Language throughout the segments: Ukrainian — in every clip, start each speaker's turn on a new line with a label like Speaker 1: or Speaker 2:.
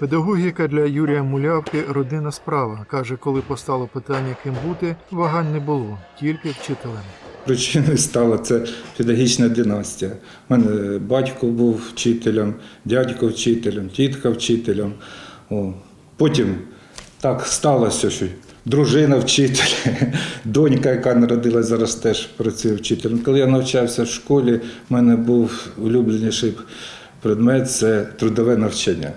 Speaker 1: Педагогіка для Юрія Мулявки родинна справа. Каже, коли постало питання, ким бути, вагань не було, тільки вчителем.
Speaker 2: Причиною стала це педагогічна династія. У мене батько був вчителем, дядько вчителем, тітка вчителем. О. Потім так сталося, що дружина вчитель, донька, яка народилась, зараз теж працює вчителем. Коли я навчався в школі, в мене був улюбленіший предмет це трудове навчання.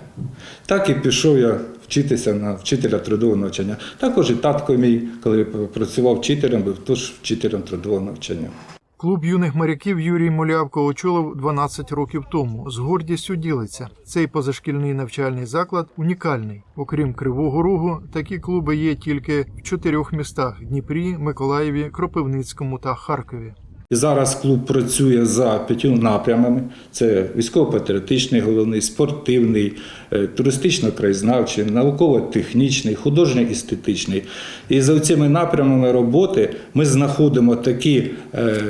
Speaker 2: Так і пішов я вчитися на вчителя трудового навчання. Також і татко мій, коли працював вчителем, був теж вчителем трудового навчання.
Speaker 1: Клуб юних моряків Юрій Мулявко очолив 12 років тому. З гордістю ділиться. Цей позашкільний навчальний заклад унікальний. Окрім Кривого Рогу, такі клуби є тільки в чотирьох містах: Дніпрі, Миколаєві, Кропивницькому та Харкові.
Speaker 2: І зараз клуб працює за п'ятьма напрямами: це військово-патріотичний, головний, спортивний, е, туристично-краєзнавчий, науково-технічний, художньо-естетичний. І за цими напрямами роботи ми знаходимо такі е,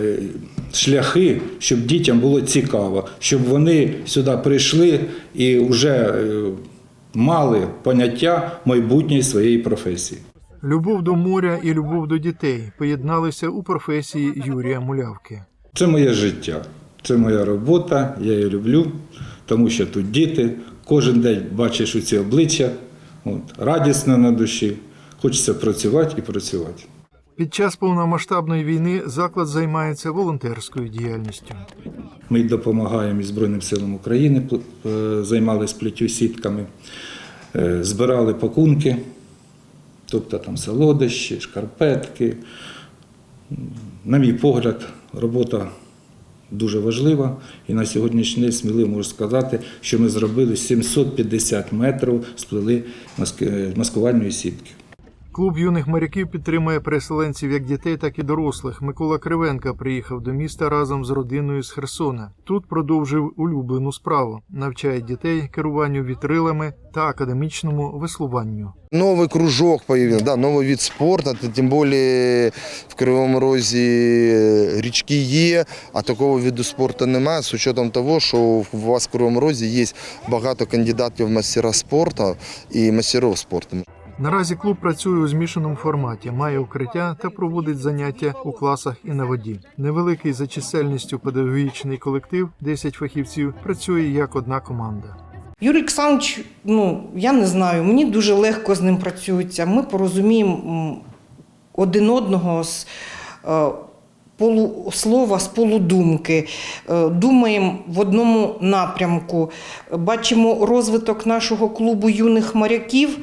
Speaker 2: шляхи, щоб дітям було цікаво, щоб вони сюди прийшли і вже е, мали поняття майбутньої своєї професії.
Speaker 1: Любов до моря і любов до дітей поєдналися у професії Юрія Мулявки.
Speaker 2: Це моє життя, це моя робота, я її люблю, тому що тут діти. Кожен день бачиш у ці обличчя, от, радісно на душі, хочеться працювати і працювати.
Speaker 1: Під час повномасштабної війни заклад займається волонтерською діяльністю.
Speaker 2: Ми допомагаємо і Збройним силам України, е, займалися плетю сітками, е, збирали пакунки, тобто там солодощі, шкарпетки. На мій погляд, робота дуже важлива. І на сьогоднішній день сміливо можу сказати, що ми зробили 750 метрів, сплели маскувальної сітки.
Speaker 1: Клуб юних моряків підтримує переселенців як дітей, так і дорослих. Микола Кривенка приїхав до міста разом з родиною з Херсона. Тут продовжив улюблену справу, навчає дітей керуванню вітрилами та академічному веслуванню.
Speaker 3: Новый кружок появился, да, новый вид спорта, т- тем более в Кривому Розі річки є, а такого виду спорту немає, з учетом того, що у вас в Кривому Розі є багато кандидатів в мастера спорту і мастерів спорту.
Speaker 1: Наразі клуб працює у змішаному форматі, має укриття та проводить заняття у класах і на воді. Невеликий за чисельністю педагогічний колектив, 10 фахівців, працює як одна команда.
Speaker 4: Юрій Олександрович, ну я не знаю, мені дуже легко з ним працюється. Ми порозуміємо один одного з е, полуслова, з полудумки, Е, думаємо в одному напрямку. Бачимо розвиток нашого клубу юних моряків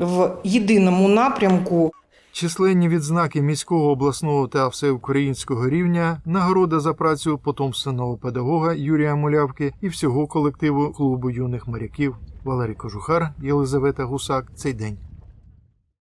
Speaker 4: в єдиному напрямку.
Speaker 1: Численні відзнаки міського, обласного та всеукраїнського рівня, нагорода за працю потомственного педагога Юрія Мулявки і всього колективу клубу юних моряків Валерій Кожухар, Єлизавета Гусак. Цей день.